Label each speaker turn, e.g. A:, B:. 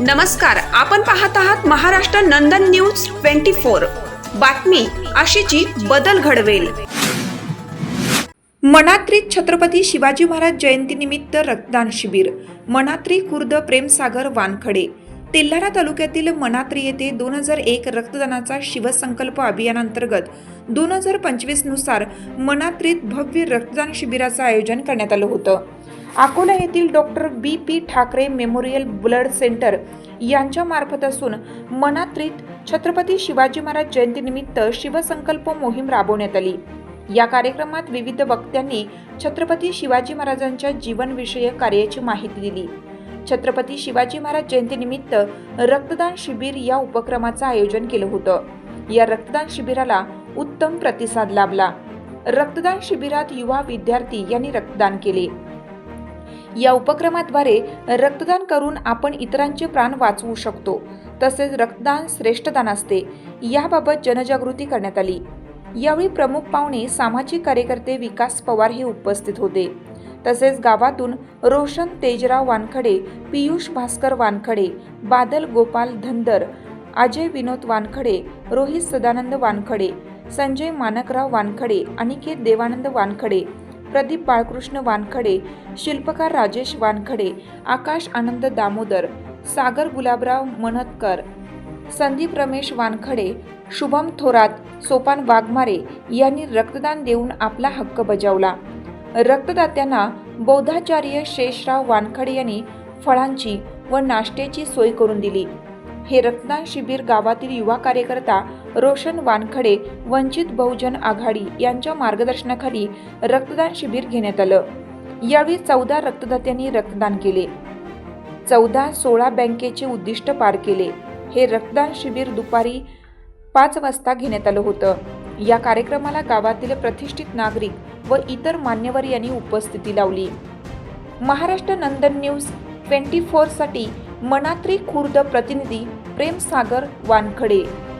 A: नमस्कार आपण पाहत आहात Maharashtra Nandan news twenty four. बातमी अशीची बदल घडवेल. मनात्रीत छत्रपती शिवाजी महाराज जयंतीनिमित्त रक्तदान शिबिर मनात्री खुर्द प्रेमसागर वानखडे. तेल्हारा तालुक्यातील मनात्री येथे दोन हजार एक रक्तदानाचा शिवसंकल्प अभियानांतर्गत दोन हजार पंचवीसनुसार मनात्रीत भव्य रक्तदान शिबिराचं आयोजन करण्यात आलं होतं. अकोला येथील doctor B P Thakre memorial blood centre यांच्या मार्फत असून मनात्रीत छत्रपती शिवाजी महाराज जयंतीनिमित्त शिवसंकल्प मोहीम राबवण्यात आली. या कार्यक्रमात विविध वक्त्यांनी छत्रपती शिवाजी महाराजांच्या जीवनविषयक कार्याची माहिती दिली. छत्रपती शिवाजी महाराज जयंतीनिमित्त रक्तदान शिबिर या उपक्रमाचं आयोजन केलं होतं. या रक्तदान शिबिराला उत्तम प्रतिसाद लाभला. रक्तदान शिबिरात युवा विद्यार्थी यांनी रक्तदान केले. या उपक्रमाद्वारे रक्तदान करून आपण इतरांचे प्राण वाचवू शकतो. तसेच रक्तदान श्रेष्ठदान असते. याबाबत जनजागृती करण्यात आली. यावेळी प्रमुख पाहुणे सामाजिक कार्यकर्ते विकास पवार हे उपस्थित होते. तसेच गावातून रोशन तेजराव वानखडे पियुष भास्कर वानखडे बादल गोपाल धनदर अजय विनोद वानखडे रोहित सदानंद वानखडे संजय मानकराव वानखडे अनिकेत देवानंद वानखडे प्रदीप बाळकृष्ण वानखडे शिल्पकार राजेश वानखडे आकाश आनंद दामोदर सागर गुलाबराव मनतकर संदीप रमेश वानखडे शुभम थोरात सोपान वाघमारे यांनी रक्तदान देऊन आपला हक्क बजावला. रक्तदात्यांना बौद्धाचार्य शेषराव वानखडे यांनी फळांची व नाश्त्याची सोय करून दिली. हे रक्तदान शिबिर गावातील युवा कार्यकर्ता रोशन वानखडे वंचित बहुजन आघाडी यांच्या मार्गदर्शनाखाली रक्तदान शिबिर घेण्यात आलं. यावेळी चौदा रक्तदात्यांनी रक्तदान केले. चौदा सोळा बँकेचे उद्दिष्ट पार केले. हे रक्तदान शिबिर दुपारी पाच वाजता घेण्यात आलं होतं. या कार्यक्रमाला गावातील प्रतिष्ठित नागरिक व इतर मान्यवर यांनी उपस्थिती लावली. महाराष्ट्र नंदन न्यूज ट्वेंटी फोरसाठी मनात्री खुर्द प्रतिनिधी प्रेमसागर वानखडे.